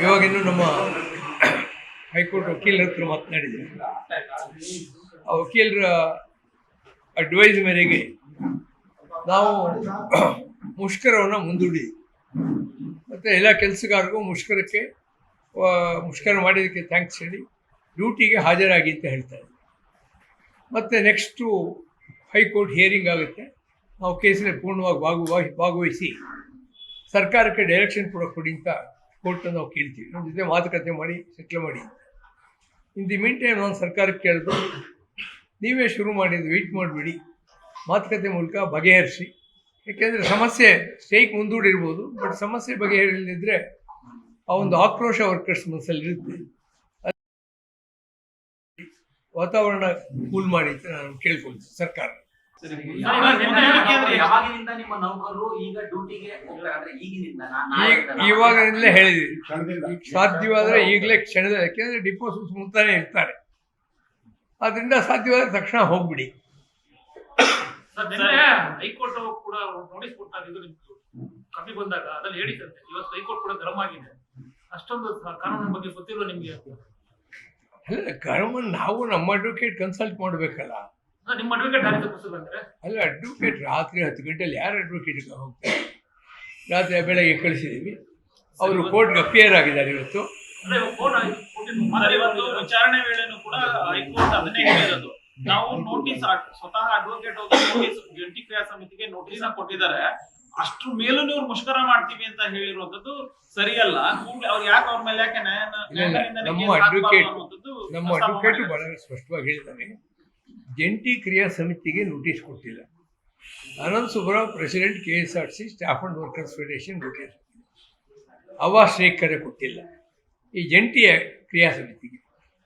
ಇವಾಗಿನ್ನು ನಮ್ಮ ಹೈಕೋರ್ಟ್ ವಕೀಲರ ಹತ್ರ ಮಾತನಾಡಿದೆ ಆ ವಕೀಲರ ಅಡ್ವೈಸ್ ಮೇರೆಗೆ ನಾವು ಮುಷ್ಕರವನ್ನು ಮುಂದೂಡಿ. ಮತ್ತು ಎಲ್ಲ ಕೆಲಸಗಾರರಿಗೂ ಮುಷ್ಕರಕ್ಕೆ ಮುಷ್ಕರ ಮಾಡಿದ್ದಕ್ಕೆ ಥ್ಯಾಂಕ್ಸ್ ಹೇಳಿ ಡ್ಯೂಟಿಗೆ ಹಾಜರಾಗಿ ಅಂತ ಹೇಳ್ತಾರೆ ಮತ್ತು ನೆಕ್ಸ್ಟು ಹೈಕೋರ್ಟ್ ಹಿಯರಿಂಗ್ ಆಗುತ್ತೆ. ನಾವು ಕೇಸಿನ ಪೂರ್ಣವಾಗಿ ಭಾಗವ ಭಾಗವಹಿಸಿ ಸರ್ಕಾರಕ್ಕೆ ಡೈರೆಕ್ಷನ್ ಕೂಡ ಕೊಡಿ ಅಂತ ಕೋರ್ಟನ್ನು ನಾವು ಕೇಳ್ತೀವಿ. ನಮ್ಮ ಜೊತೆ ಮಾತುಕತೆ ಮಾಡಿ ಸೆಟ್ಲ್ ಮಾಡಿ. ಇನ್ ದಿ ಮೀನ್ ಟೈಮ್ ನಾನು ಸರ್ಕಾರಕ್ಕೆ ಕೇಳಿದ್ರು, ನೀವೇ ಶುರು ಮಾಡಿದ್ದು ವೆಯ್ಟ್ ಮಾಡಿಬಿಡಿ. ಮಾತುಕತೆ ಮೂಲಕ ಬಗೆಹರಿಸಿ. ಯಾಕೆಂದರೆ ಸಮಸ್ಯೆ ಸ್ಟೇಕ್ ಮುಂದೂಡಿರ್ಬೋದು, ಬಟ್ ಸಮಸ್ಯೆ ಬಗೆಹರಿಲಿದ್ರೆ ಆ ಒಂದು ಆಕ್ರೋಶ ವರ್ಕರ್ಸ್ ಮನಸ್ಸಲ್ಲಿ ಇರುತ್ತೆ. ವಾತಾವರಣ ಕೂಲ್ ಮಾಡಿ ಅಂತ ನಾನು ಕೇಳ್ಕೊಳ್ತೀನಿ ಸರ್ಕಾರ. ಯಾವಾಗಿನಿಂದ ನಿಮ್ಮ ನೌಕರರು ಈಗ ಡ್ಯೂಟಿಗೆ ಹೋಗ್ತಾರೆ ಅಂದ್ರೆ ಈಗಿನಿಂದ ಇವಾಗಲೇ ಹೇಳಿದ್ವಿ ಸಾಧ್ಯವಾದರೆ ಈಗಲೇ ಕ್ಷಣದ ಯಾಕೆಂದ್ರೆ ಡಿಪೋ ಮುಂತಾನೆ ಇರ್ತಾರೆ. ಅದರಿಂದ ಸಾಧ್ಯವಾದ ತಕ್ಷಣ ಹೋಗ್ಬಿಡಿ. ಹೈಕೋರ್ಟ್ ಕೂಡ ನೋಟಿಸ್ ಕೊಟ್ಟಾಗ ಕಮ್ಮಿ ಬಂದಾಗ ಅದ್ರಲ್ಲಿ ಹೇಳಿದಂತೆ ಇವತ್ತು ಹೈಕೋರ್ಟ್ ಕೂಡ ಗರಂ ಆಗಿದೆ. ಅಷ್ಟೊಂದು ಕಾನೂನಿನ ಬಗ್ಗೆ ಗೊತ್ತಿಲ್ಲ ನಿಮ್ಗೆ ಅಲ್ಲ ಗವರ್ಮೆಂಟ್ ನಾವು ನಮ್ಮ ಅಡ್ವೊಕೇಟ್ ಕನ್ಸಲ್ಟ್ ಮಾಡಬೇಕಲ್ಲ. ನಿಮ್ಮ ಅಡ್ವೊಕೇಟ್ ಯಾರಿಗೆ ತಪ್ಪಿಸಿಲ್ಲ ಅಂದ್ರೆ? ಅಲ್ಲ ಅಡ್ವೊಕೇಟ್ ರಾತ್ರಿ ಹತ್ತು ಗಂಟೆಲಿ ಯಾರು ಅಡ್ವೊಕೇಟ್ಗೆ ಹೋಗ್ತಾರೆ? ರಾತ್ರಿ ಬೆಳಗ್ಗೆ ಕಳಿಸಿದ್ದೀವಿ ಅವರು ಕೋರ್ಟ್ಗೆ ಅಪಿಯರ್ ಆಗಿದ್ದಾರೆ ಇವತ್ತು. ಇವತ್ತು ವಿಚಾರಣೆ ವೇಳೆನೂ ಕೂಡ ಹೈಕೋರ್ಟ್ ಅದನ್ನೇ ಹೇಳಿರೋದು. ನಾವು ನೋಟಿಸ್ ಸ್ವತಃ ಅಡ್ವೊಕೇಟ್ ನೋಟಿಸ್ ಜಂಟಿ ಕ್ರಿಯಾ ಸಮಿತಿಗೆ ನೋಟಿಸ್ ಕೊಟ್ಟಿದ್ದಾರೆ. ಅಷ್ಟ್ರ ಮೇಲೂ ನೀವು ಮುಷ್ಕರ ಮಾಡ್ತೀವಿ ಅಂತ ಹೇಳಿರುವಂತದ್ದು ಸರಿಯಲ್ಲ. ಅವ್ರು ಯಾಕೆ ಅವ್ರ ಮೇಲೆ ಯಾಕೆ ನ್ಯಾಯ ನಮ್ಮ ಅನ್ನುವಂಥದ್ದು ನಮ್ಮ ಅಡ್ವೊಕೇಟು ಬಹಳ ಸ್ಪಷ್ಟವಾಗಿ ಹೇಳಿದ್ದಾರೆ. ಜಂಟಿ ಕ್ರಿಯಾ ಸಮಿತಿಗೆ ನೋಟಿಸ್ ಕೊಟ್ಟಿಲ್ಲ. Anand Subrao president K S R C staff and workers federation notice ಅವ ಶ್ರೇಖರೆ ಕೊಟ್ಟಿಲ್ಲ. ಈ ಜಂಟಿ ಕ್ರಿಯಾ ಸಮಿತಿಗೆ.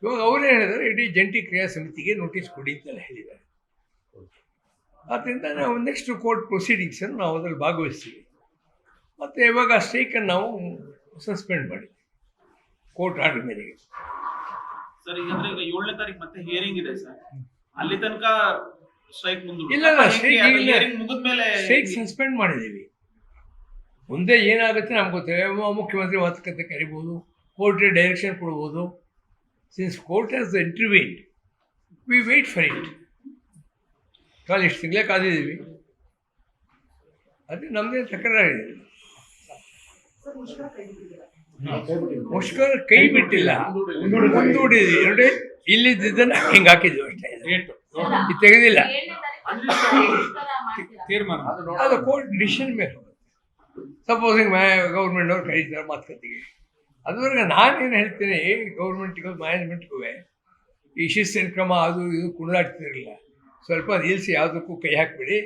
ಇವಾಗ ಅವರೇ ಹೇಳಿದರೆ ಇಡೀ ಜಂಟಿ ಕ್ರಿಯಾ ಸಮಿತಿಗೆ ನೋಟಿಸ್ ಕೊಡಿ ಅಂತ ಹೇಳಿದ್ದಾರೆ. ಆದ್ದರಿಂದ ನಾವು ನೆಕ್ಸ್ಟ್ ಕೋರ್ಟ್ ಪ್ರೊಸೀಡಿಂಗ್ಸನ್ನು ನಾವು ಅದರಲ್ಲಿ ಭಾಗವಹಿಸ್ತೀವಿ. ಮತ್ತು ಇವಾಗ ಆ ಸ್ಟ್ರೈಕನ್ನು ನಾವು ಸಸ್ಪೆಂಡ್ ಮಾಡಿ ಕೋರ್ಟ್ ಆರ್ಡರ್ ಮೇರೆಗೆ. ಸರ್ ಈಗ ಏಳನೇ ತಾರೀಕು ಮತ್ತೆ ಹಿಯರಿಂಗ್ ಇದೆ ಸರ್. ಅಲ್ಲಿ ತನಕ ಸ್ಟ್ರೈಕ್ ಇಲ್ಲ, ಇಲ್ಲ, strike ಇಲ್ಲ. ಹಿಯರಿಂಗ್ ಮುಗಿದ್ಮೇಲೆ ಸ್ಟ್ರೈಕ್ ಸಸ್ಪೆಂಡ್ ಮಾಡಿದ್ದೀವಿ. ಮುಂದೆ ಏನಾಗುತ್ತೆ ನಮ್ಗೆ ಗೊತ್ತಿಲ್ಲ. ಮ- ಮುಖ್ಯಮಂತ್ರಿ ಮಾತುಕತೆ ಕರಿಬೋದು ಕೋರ್ಟ್ ಡೈರೆಕ್ಷನ್ ಕೊಡ್ಬೋದು. Since court has intervened we wait for it ಕಾಲ್ ಇಷ್ಟು ತಿಂಗಳೇ ಕಾದಿದ್ದೀವಿ. ಅದು ನಮ್ಮದೇ ತಕರಾರಿದೆ. ಮುಷ್ಕರ ಕೈ ಬಿಟ್ಟಿಲ್ಲ. ಮುಂದೂಡಿದ್ವಿ ಎರಡೇ ಇಲ್ಲಿದ್ದನ್ನು ಹಿಂಗೆ ಹಾಕಿದ್ವಿ ಅಷ್ಟೇ. ಇದು ತೆಗೆದಿಲ್ಲ. ತೀರ್ಮಾನ. ಅದು ಕೋರ್ಟ್ ಡಿಸಿಷನ್ ಮೇಲೆ ಸಪೋಸ್ ಸಪೋಸಿಂಗ್ ಮ್ಯಾ ಗೌರ್ಮೆಂಟ್ನವ್ರು ಕರೀತಾರೆ ಮಾತುಕತೆಗೆ. ಅದುವರೆಗೆ ನಾನೇನು ಹೇಳ್ತೀನಿ ಗೌರ್ಮೆಂಟ್ಗೂ ಮ್ಯಾನೇಜ್ಮೆಂಟ್ಗೂ ಈ ಶಿಸ್ತಿನ ಕ್ರಮ ಅದು ಇದು ಕುಣಿದಾಡ್ತಿರಲಿಲ್ಲ ಸ್ವಲ್ಪ ನಿಲ್ಸಿ ಯಾವುದಕ್ಕೂ ಕೈ ಹಾಕಿಬಿಡಿ.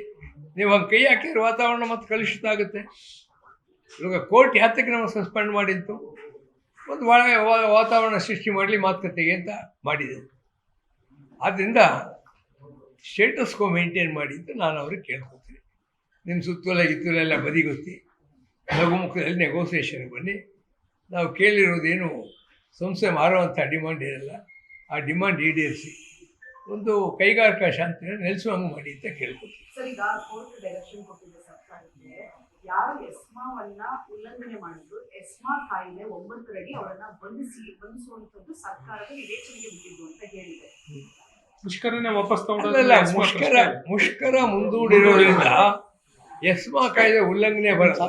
ನೀವು ಹಂಗೆ ಕೈ ಹಾಕಿದ್ರೆ ವಾತಾವರಣ ಮತ್ತೆ ಕಲುಷಿತ ಆಗುತ್ತೆ ಇವಾಗ ಕೋರ್ಟ್ ಯಾತಕ್ಕೆ ನಾವು ಸಸ್ಪೆಂಡ್ ಮಾಡಿತ್ತು ಒಂದು ಒಳ್ಳೆಯ ವಾತಾವರಣ ಸೃಷ್ಟಿ ಮಾಡಲಿ ಮಾತುಕತೆಗೆ ಅಂತ ಮಾಡಿದೆ. ಆದ್ದರಿಂದ ಸ್ಟೇಟಸ್ ಕೋ ಮೇಂಟೈನ್ ಮಾಡಿ ಅಂತ ನಾನು ಅವ್ರಿಗೆ ಕೇಳ್ಕೊತೀನಿ. ನಿಮ್ಮ ಸುತ್ತಲ ಗಿತ್ತಲೆಲ್ಲ ಬದಿಗೊತ್ತಿ ಲಘುಮುಖದಲ್ಲಿ ನೆಗೋಸಿಯೇಷನ್ಗೆ ಬನ್ನಿ. ನಾವು ಕೇಳಿರೋದೇನು ಸಂಸ್ಥೆ ಮಾರುವಂಥ ಡಿಮಾಂಡ್ ಇರಲ್ಲ ಆ ಡಿಮಾಂಡ್ ಈಡೇರಿಸಿ ಒಂದು ಕೈಗಾರಿಕಾ ಶಾಂತಿನ ನೆಲೆಸುವಂಗೆ ಮಾಡಿ ಅಂತ ಕೇಳ್ಕೊತೀನಿ ಸರ್ ಈಗ ಕೋರ್ಟ್ ಡೈರೆಕ್ಷನ್ ಕೊಟ್ಟಿದೆ ಸರ್ಕಾರಕ್ಕೆ ಯಾರು ಎಸ್ಮಾವನ್ನ ಉಲ್ಲಂಘನೆ ಮಾಡಿದ್ರು ಎಸ್ಮಾ ಕಾಯಿಲೆ ಒಂಬತ್ತರಡಿ ಅವರನ್ನ ಬಂಧಿಸಿ ಬಂಧಿಸುವಂತದ್ದು ಸರ್ಕಾರದ ವಿವೇಚನೆಗೆ ಬಿಟ್ಟಿದ್ದು ಅಂತ ಹೇಳಿದೆ. ಮುಷ್ಕರನೇ ವಾಪಸ್ ತಗೊಂಡಲ್ಲ ಮುಷ್ಕರ ಮುಷ್ಕರ ಮುಂದೂಡಿರೋದ್ರಿಂದ ಎಸ್ಮಾ ಕಾಯ್ದೆ ಉಲ್ಲಂಘನೆ ಬರಲ್ಲ.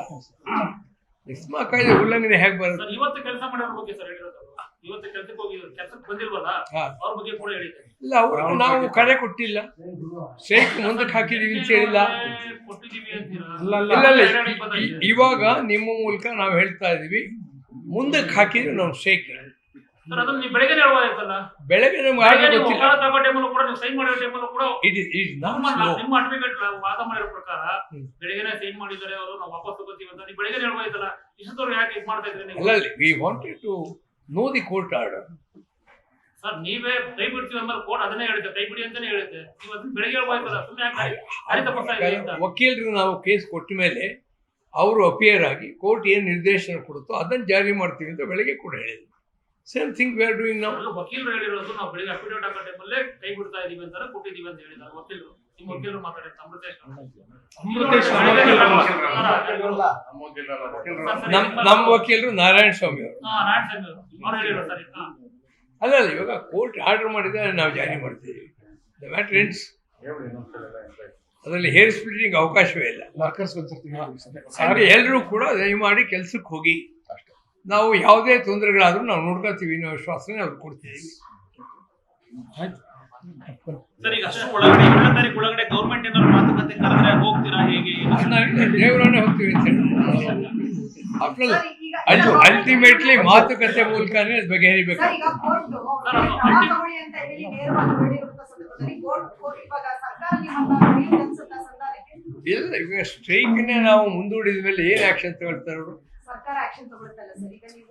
ಎಸ್ಮಾ ಕಾಯ್ದೆ ಉಲ್ಲಂಘನೆ ಹೇಗೆ ಬರುತ್ತೆ? ಸರ್ ಇವತ್ತು ಕೆಲಸ ಮಾಡಿರೋ ಬಗ್ಗೆ ಸರ್ ಹೇಳಿರೋದು ಇವತ್ತು ಕೆಲಸಕ್ಕೆ ಹೋಗಿ ಕೆಲಸಕ್ಕೆ ಬಂದಿಲ್ವಲ್ಲ? ಹಾ. ಅವ್ರ ಬಗ್ಗೆ ಕೂಡ ಇಲ್ಲ ಅವ್ರಿಗೆ ನಾವು ಕರೆ ಕೊಟ್ಟಿಲ್ಲ. ಸ್ಟ್ರೈಕ್ ಮುಂದಕ್ಕೆ ಹಾಕಿದೀವಿ ಅಂತ ಹೇಳಿಲ್ಲ. ಇಲ್ಲ ಇಲ್ಲ. ಇವಾಗ ನಿಮ್ಮ ಮೂಲಕ ನಾವು ಹೇಳ್ತಾ ಇದೀವಿ ಮುಂದಕ್ಕೆ ಹಾಕಿದ್ರೆ ನಾವು ಸ್ಟ್ರೈಕ್ ನೀವು ಬೆಳಗ್ಗೆ ನಮ್ಗೆ ಆಗ ಗೊತ್ತಿಲ್ಲ. ಕೂಡ ನೀವು ಸೈನ್ ಮಾಡೋ ಟೈಮಲ್ಲೂ ಕೂಡ ಇಟ್ ಇಸ್ ಇಟ್ ನಾಟ್ ನಿಮ್ಮ ಸ್ಲೋ ನಿಮ್ಮ ಅಡ್ವೊಕೇಟ್ ವಾದ ಮಾಡಿರೋ ಪ್ರಕಾರ. ಸೈನ್ ಮಾಡಿದ್ದಾರೆ ಅವರು ನಾವು ವಾಪಸ್ ತಗೋತೀವಿ ಅಂತ. ನೀವು ಬೆಳಗ್ಗೆ ಇಷ್ಟೊತ್ತವ್ರು ಯಾಕೆ ಇದು ಮಾಡ್ತಾ ಇದ್ರಿ ನೀವು? We wanted to know the court order sir ನೀವೇ ಕೈ ಬಿಡ್ತೀವಿ ಅಂದ್ರೆ ಕೋರ್ಟ್ ಅದನ್ನೇ ಹೇಳುತ್ತೆ ಕೈ ಬಿಡಿ ಅಂತಾನೆ ಹೇಳುತ್ತೆ. ನೀವು ಅದನ್ನ ಬೆಳಗ್ಗೆ ಹೇಳ್ಬೋದಾಯ್ತಲ್ಲ ಸುಮ್ಮನೆ ಯಾಕೆ ವಕೀಲರಿಗೆ ನಾವು ಕೇಸ್ ಕೊಟ್ಟ ಮೇಲೆ ಅವರು ಅಪಿಯರ್ ಆಗಿ ಕೋರ್ಟ್ ಏನು ನಿರ್ದೇಶನ ಕೊಡುತ್ತೋ ಅದನ್ನು ಜಾರಿ ಮಾಡ್ತೀವಿ ಅಂತ ಬೆಳಗ್ಗೆ ಕೂಡ ಹೇಳಿದ್ರು. Same thing we are doing ನಾವು ವಕೀಲರು ಹೇಳಿರೋದು ನಾವು ಬೆಳಿಗ್ಗೆ ಅಫಿಡೇವಿಟ್ ಹಾಕೋ ಟೈಮಲ್ಲೇ ಕೈ ಬಿಡ್ತಾ ಇದ್ದೀವಿ ಅಂತಾರೆ ಕೊಟ್ಟಿದ್ದೀವಿ ಅಂತ ಹೇಳಿದ್ದಾರೆ ವಕೀಲರು. ವಕೀಲರು ಮಾತಾಡಿದ್ರು ನಮ್ಮ ವಕೀಲರು ನಾರಾಯಣ ಸ್ವಾಮಿ ಅವರು. ಅಲ್ಲ ಅಲ್ಲ ಇವಾಗ ಕೋರ್ಟ್ ಆರ್ಡರ್ ಮಾಡಿದ್ರೆ ನಾವು ಜಾರಿ ಮಾಡ್ತೀವಿ. ದ ಮ್ಯಾಟರ್ ಎಂಡ್ಸ್ ಅದರಲ್ಲಿ ಹೇರ್ ಸ್ಪ್ಲಿಟಿಂಗ್ ಅವಕಾಶವೇ ಇಲ್ಲ. ಹಾಗೆ ಎಲ್ಲರೂ ಕೂಡ ದಯಮಾಡಿ ಕೆಲ್ಸಕ್ಕೆ ಹೋಗಿ. ನಾವು ಯಾವುದೇ ತೊಂದರೆಗಳಾದರೂ ನಾವು ನೋಡ್ಕೊತೀವಿ ಅನ್ನೋ ವಿಶ್ವಾಸನೇ ಅವ್ರು ಕೊಡ್ತೀವಿ. ಸರ್ ಈಗ ಅಷ್ಟು ಒಳಗಡೆ ಏಳನೇ ತಾರೀಕು ಒಳಗಡೆ ಗೌರ್ಮೆಂಟ್ ಏನಾದ್ರು ಮಾತುಕತೆ ಕರೆದ್ರೆ ಹೋಗ್ತೀರಾ ಹೇಗೆ? ದೇವರನ್ನೇ ಹೋಗ್ತೀವಿ ಅಂತ ಹೇಳಿ. ಅದು ಅಲ್ಟಿಮೇಟ್ಲಿ ಮಾತುಕತೆ ಮೂಲಕನೇ ಬಗೆಹರಿಬೇಕು. ಸರ್ ಈಗ ಕೋರ್ಟ್ ನೇ ಅಂತ ಹೇಳಿ ನೇರವಾಗಿ ಹೇಳಿರುವಂತ ಸಂದರ್ಭದಲ್ಲಿ ಕೋರ್ಟ್ ಕೋರ್ಟ್ ಇವಾಗ ಸರ್ಕಾರ ನಿಮ್ಮನ್ನ ಹೊಡೆಯುತ್ತೆ ಅನ್ಸುತ್ತಾ ಸರ್ಕಾರಕ್ಕೆ? ಇಲ್ಲ ಈಗ ಸ್ಟ್ರೈಕ್ನೇ ನಾವು ಮುಂದೂಡಿದ ಮೇಲೆ ಏನು ಆಕ್ಷನ್ ತಗೊಳ್ತಾರೆ ಅವರು? ಸರ್ಕಾರ ಆಕ್ಷನ್ ತಗೊಳ್ತಲ್ಲ ಸರ್. ಈಗ ನೀವು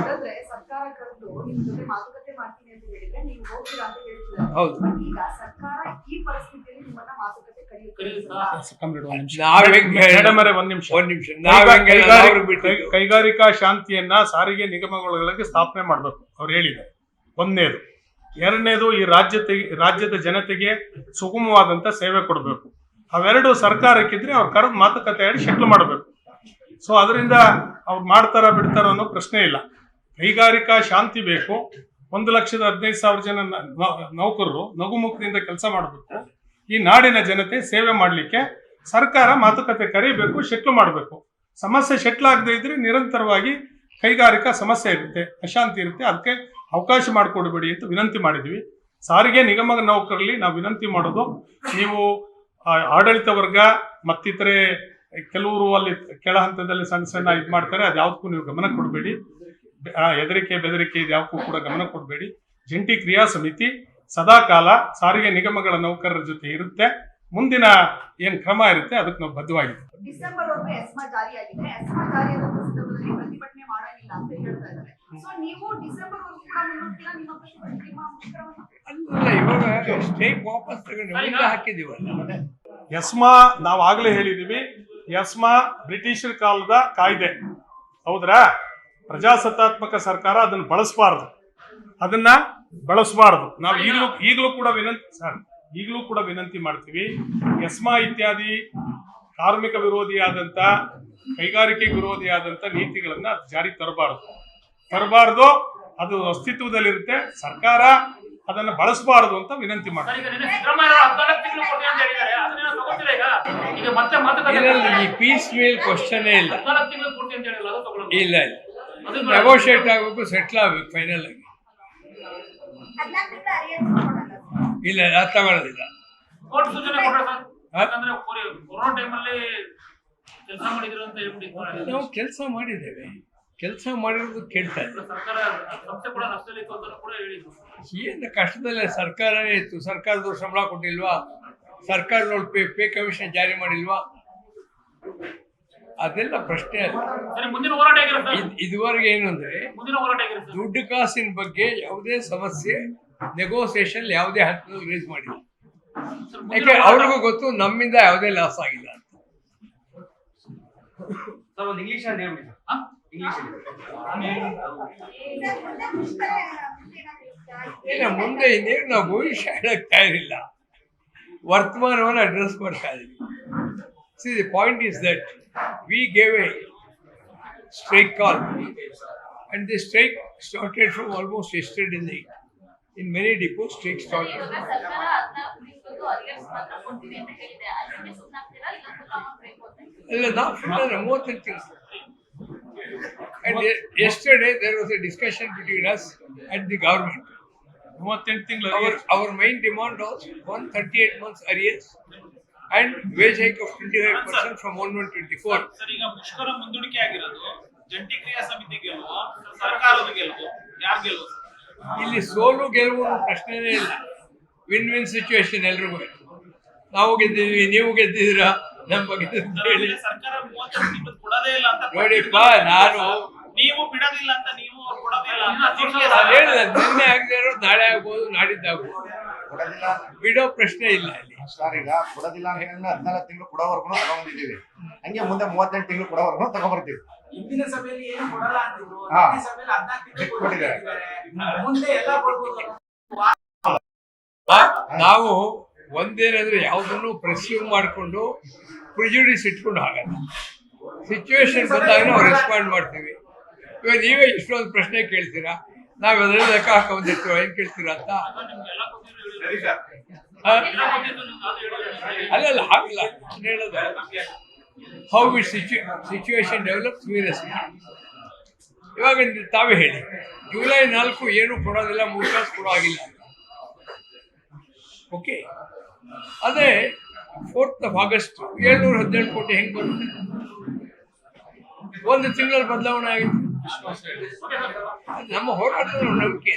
ಕರೆದ್ರೆ ಸರ್ಕಾರ ಕರೆದು ನಿಮ್ ಜೊತೆ ಮಾತುಕತೆ ಮಾಡ್ತೀನಿ ಅಂತ ಹೇಳಿದ್ರೆ ನೀವು ಹೋಗ್ತೀರಾ ಅಂತ ಹೌದು. ಈಗ ಸರ್ಕಾರ ಈ ಪರಿಸ್ಥಿತಿಯಲ್ಲಿ ನಿಮ್ಮನ್ನ ಮಾತುಕತೆ ಕರೆಯುತ್ತೆ ಕರೆಯುತ್ತಾ? ಕಮ್ರೇಡ್ ಒಂದ್ ನಿಮಿಷ. ನಾವ್ ಹೆಂಗ್ ಮೇಡಮ್ ಅವರೇ ಒಂದ್ ನಿಮಿಷ ಒಂದ್ ನಿಮಿಷ ಕೈಗಾರಿಕಾ- ಕೈಗಾರಿಕಾ ಶಾಂತಿಯನ್ನ ಸಾರಿಗೆ ನಿಗಮಗಳಿಗೆ ಸ್ಥಾಪನೆ ಮಾಡಬೇಕು. ಅವ್ರು ಹೇಳಿದ್ದಾರೆ. ಒಂದನೇದು. ಎರಡನೇದು ಈ ರಾಜ್ಯ ರಾಜ್ಯದ ಜನತೆಗೆ ಸುಗಮವಾದಂತ ಸೇವೆ ಕೊಡಬೇಕು. ಅವೆರಡು ಸರ್ಕಾರಕ್ಕಿದ್ರೆ ಅವ್ರ ಕರೆದು ಮಾತುಕತೆ ಆಡಿ ಶೆಟ್ಲ್ ಮಾಡಬೇಕು. ಸೊ ಅದರಿಂದ ಅವ್ರು ಮಾಡ್ತಾರ ಬಿಡ್ತಾರ ಅನ್ನೋ ಪ್ರಶ್ನೆ ಇಲ್ಲ. ಕೈಗಾರಿಕಾ ಶಾಂತಿ ಬೇಕು. ಒಂದು ಲಕ್ಷದ ಹದಿನೈದು ಸಾವಿರ ಜನ ನೌಕರರು ನಗುಮುಖದಿಂದ ಕೆಲಸ ಮಾಡಬೇಕು ಈ ನಾಡಿನ ಜನತೆ ಸೇವೆ ಮಾಡಲಿಕ್ಕೆ ಸರ್ಕಾರ ಮಾತುಕತೆ ಕರೀಬೇಕು, ಶೆಟ್ಲು ಮಾಡಬೇಕು. ಸಮಸ್ಯೆ ಶೆಟ್ಲ್ ಆಗದೆ ಇದ್ರೆ ನಿರಂತರವಾಗಿ ಕೈಗಾರಿಕಾ ಸಮಸ್ಯೆ ಇರುತ್ತೆ, ಅಶಾಂತಿ ಇರುತ್ತೆ. ಅದಕ್ಕೆ ಅವಕಾಶ ಮಾಡಿಕೊಡ್ಬೇಡಿ ಅಂತ ವಿನಂತಿ ಮಾಡಿದ್ವಿ. ಸಾರಿಗೆ ನಿಗಮ ನೌಕರಲ್ಲಿ ನಾವು ವಿನಂತಿ ಮಾಡೋದು, ನೀವು ಆಡಳಿತ ವರ್ಗ ಮತ್ತಿತರೆ ಕೆಲವರು ಅಲ್ಲಿ ಕೆಳ ಹಂತದಲ್ಲಿ ಸಣ್ಣ ಸಣ್ಣ ಇದು ಮಾಡ್ತಾರೆ ಅದು ಯಾವುದಕ್ಕೂ ನೀವು ಗಮನ ಕೊಡಬೇಡಿ. ಹೆದರಿಕೆ ಬೆದರಿಕೆ ಇದು ಯಾವಕ್ಕೂ ಕೂಡ ಗಮನ ಕೊಡಬೇಡಿ. ಜಂಟಿ ಕ್ರಿಯಾ ಸಮಿತಿ ಸದಾಕಾಲ ಸಾರಿಗೆ ನಿಗಮಗಳ ನೌಕರರ ಜೊತೆ ಇರುತ್ತೆ. ಮುಂದಿನ ಏನ್ ಕ್ರಮ ಇರುತ್ತೆ ಅದಕ್ಕೆ ನಾವು ಬದ್ಧವಾಗಿದ್ದೀವಿ ಸೊ ನೀವು ಆಗ್ಲೇ ಹೇಳಿದೀವಿ ಎಸ್ಮಾ ಬ್ರಿಟಿಷರ ಕಾಲದ ಕಾಯ್ದೆ. ಹೌದ್ರಾ? ಪ್ರಜಾಸತ್ತಾತ್ಮಕ ಸರ್ಕಾರ ಅದನ್ನು ಬಳಸಬಾರದು. ಅದನ್ನ ಬಳಸಬಾರದು. ನಾವು ಈಗಲೂ ಈಗಲೂ ಕೂಡ ವಿನಂತಿ ಸರ್ ಈಗಲೂ ಕೂಡ ವಿನಂತಿ ಮಾಡ್ತೀವಿ. ಎಸ್ಮಾ ಇತ್ಯಾದಿ ಕಾರ್ಮಿಕ ವಿರೋಧಿಯಾದಂತ ಕೈಗಾರಿಕೆ ವಿರೋಧಿಯಾದಂತ ನೀತಿಗಳನ್ನ ಜಾರಿ ತರಬಾರದು. ತರಬಾರದು ಅದು ಅಸ್ತಿತ್ವದಲ್ಲಿರುತ್ತೆ. ಸರ್ಕಾರ ಅದನ್ನು ಬಳಸಬಾರದು ಅಂತ ವಿನಂತಿ ಮಾಡ್ತಾರೆ ಈ ಪೀಸ್ ಮೇಲ್ ಕ್ವಶನ್ ಇಲ್ಲ ಇಲ್ಲ. ನೆಗೋಷಿಯೇಟ್ ಆಗಬೇಕು ಸೆಟ್ಲ್ ಆಗ್ಬೇಕು ಫೈನಲ್ ಆಗಿ. ಇಲ್ಲ ಅದು ತಗೊಳ್ಳೋದಿಲ್ಲ ನಾವು ಕೆಲಸ ಮಾಡಿದ್ದೇವೆ. ಕೆಲಸ ಮಾಡಿರೋದು ಕೇಳ್ತಾ ಏನು ಕಷ್ಟದಲ್ಲೇ ಸರ್ಕಾರನೇ ಇತ್ತು. ಸರ್ಕಾರದವ್ರು ಸಂಬಳ ಕೊಟ್ಟಿಲ್ವಾ? ಸರ್ಕಾರದವ್ರು ಪೇ ಪೇ ಕಮಿಷನ್ ಜಾರಿ ಮಾಡಿಲ್ವಾ? ಅದೆಲ್ಲ ಪ್ರಶ್ನೆ ಇದುವರೆಗೆ ಏನು ಅಂದ್ರೆ ದುಡ್ಡು ಕಾಸಿನ ಬಗ್ಗೆ ಯಾವುದೇ ಸಮಸ್ಯೆ ನೆಗೋಸಿಯೇಷನ್ ಯಾವುದೇ ಹಂತದಲ್ಲಿ ರೇಸ್ ಮಾಡಿಲ್ಲ. ಯಾಕೆ ಅವ್ರಿಗೂ ಗೊತ್ತು ನಮ್ಮಿಂದ ಯಾವುದೇ ಲಾಸ್ ಆಗಿಲ್ಲ ಅಂತ. ಸರ್ ಇಂಗ್ಲಿಷ್ ಅಲ್ಲಿ ಹೇಳ್ಬಿಡಿ ಹಾ? ಇಂಗ್ಲಿಷ್ ಅಲ್ಲಿ. ಇಲ್ಲ ಮುಂದೆ ಇನ್ನೇನು ನಾವು ಭವಿಷ್ಯ ಹೇಳಕ್ ತಯಾರಿಲ್ಲ ವರ್ತಮಾನವನ್ನು ಅಡ್ರೆಸ್ ಮಾಡ್ತಾ ಇದೀವಿ see the point is that arrears ಮಾತ್ರ ಕೊಡ್ತೀನಿ ಅಂತ ಹೇಳಿದೆ ಅದಕ್ಕೆ ಸುಮ್ಮನಾಗ್ತೀರಾ ಇಲ್ಲ ಫುಲ್ ಅಮೌಂಟ್ ಬೇಕು ಅಂತ ಹೇಳಿ ಇಲ್ಲ ನಾವು ಫುಲ್ ಮೂವತ್ತೆಂಟು ತಿಂಗಳು And ye- yesterday there was a discussion between us and the government. Our, our main demand was one thirty-eight months arrears. And wage hike of twenty five percent from one one twenty four sir ಈಗ ಮುಷ್ಕರ ಮುಂದೂಡಿಕೆ ಆಗಿರೋದು ಜಂಟಿ ಕ್ರಿಯಾ ಸಮಿತಿ ಗೆಲುವು ಸರ್ಕಾರದ ಗೆಲುವು? ಯಾರ್ ಗೆಲುವು ಇಲ್ಲಿ ಸೋಲು ಗೆಲುವು ಪ್ರಶ್ನೆನೇ ಇಲ್ಲ. ವಿನ್ ವಿನ್ ಸಿಚುವೇಶನ್ ಎಲ್ರಿಗೂ. ನಾವು ಗೆದ್ದಿದ್ವಿ ನೀವು ಗೆದ್ದಿದ್ದೀರಾ ನಮ್ಮ ಬಗ್ಗೆ ಹೇಳಿ. ಸರ್ಕಾರ ಮೂವತ್ತು ಕೊಡೋದೇ ಇಲ್ಲ ಅಂತ ನೋಡಿಪ್ಪ ನಾನು ನೀವು ಬಿಡೋದಿಲ್ಲ ಅಂತ ನೀವು ಕೊಡೋದಿಲ್ಲ ಅಂತ ಹೇಳಿದೆ ನಿನ್ನೆ ಆಗದೆ ಇರೋದು ನಾಳೆ ಆಗ್ಬೋದು ನಾಡಿದ್ದಾಗ್ಬೋದು. ಕೊಡೋದಿಲ್ಲ. ಬಿಡೋ ಪ್ರಶ್ನೆ ಇಲ್ಲ ಇಲ್ಲಿ ಸರ್ ಈಗ ಕೊಡೋದಿಲ್ಲ ಅಂತ ಹದಿನಾಲ್ಕು ತಿಂಗಳು ಕೊಡೋವರೆಗೂ ತಗೊಂಡಿದ್ದೀವಿ ಹಂಗೆ ಮುಂದೆ ಮೂವತ್ತೆಂಟು ತಿಂಗಳು ಕೊಡೋವರೆಗೂ ತಗೊಂಡ್ಬರ್ತೀವಿ. ಹಿಂದಿನ ಸಭೆಯಲ್ಲಿ ಏನು ಕೊಡಲ್ಲ ಅಂತಿದ್ರು. ಹಾ. ಹಿಂದಿನ ಸಭೆಯಲ್ಲಿ ಹದಿನಾಲ್ಕು ತಿಂಗಳು ಕೊಟ್ಟಿದ್ದಾರೆ. ಕೊಟ್ಟಿದ್ದಾರೆ ಮುಂದೆ ಎಲ್ಲ ಕೊಡ್ಬೋದು. ನಾವು ಒಂದೇನಂದ್ರೆ ಯಾವುದನ್ನು ಪ್ರೆಸ್ಯೂಮ್ ಮಾಡಿಕೊಂಡು ಪ್ರಿಜುಡಿಸ್ ಇಟ್ಕೊಂಡು ಆಗಲ್ಲ ಸಿಚುವೇಶನ್ ಬಂದಾಗ ನಾವು ರೆಸ್ಪಾಂಡ್ ಮಾಡ್ತೀವಿ. ಇವಾಗ ನೀವೇ ಇಷ್ಟೊಂದು ಪ್ರಶ್ನೆ ಕೇಳ್ತೀರಾ? ನಾವು ಅದರಲ್ಲಿ ಲೆಕ್ಕ ಹಾಕೊಂಡಿರ್ತೀವ ಏನು ಕೇಳ್ತೀರಾ ಅಂತ? ಅಲ್ಲ ಹಾಗಿಲ್ಲ. ಹೇಳೋದು. How it situ situation develop seriously ಇವಾಗ ತಾವೇ ಹೇಳಿ. ಜುಲೈ ನಾಲ್ಕು ಏನು ಕೊಡೋದಿಲ್ಲ, ಮೂರು ತಾಸು ಕೂಡ ಆಗಿಲ್ಲ ಓಕೆ ಅದೇ ಫೋರ್ತ್ ಆಫ್ ಆಗಸ್ಟ್ ಏಳ್ನೂರ ಹದಿನೇಳು ಕೋಟಿ ಹೆಂಗೆ ಬರುತ್ತೆ? ಒಂದು ತಿಂಗಳಲ್ಲಿ ಬದಲಾವಣೆ ಆಗಿತ್ತು. ನಮ್ಮ ಹೋರಾಟದ ನಂಬಿಕೆ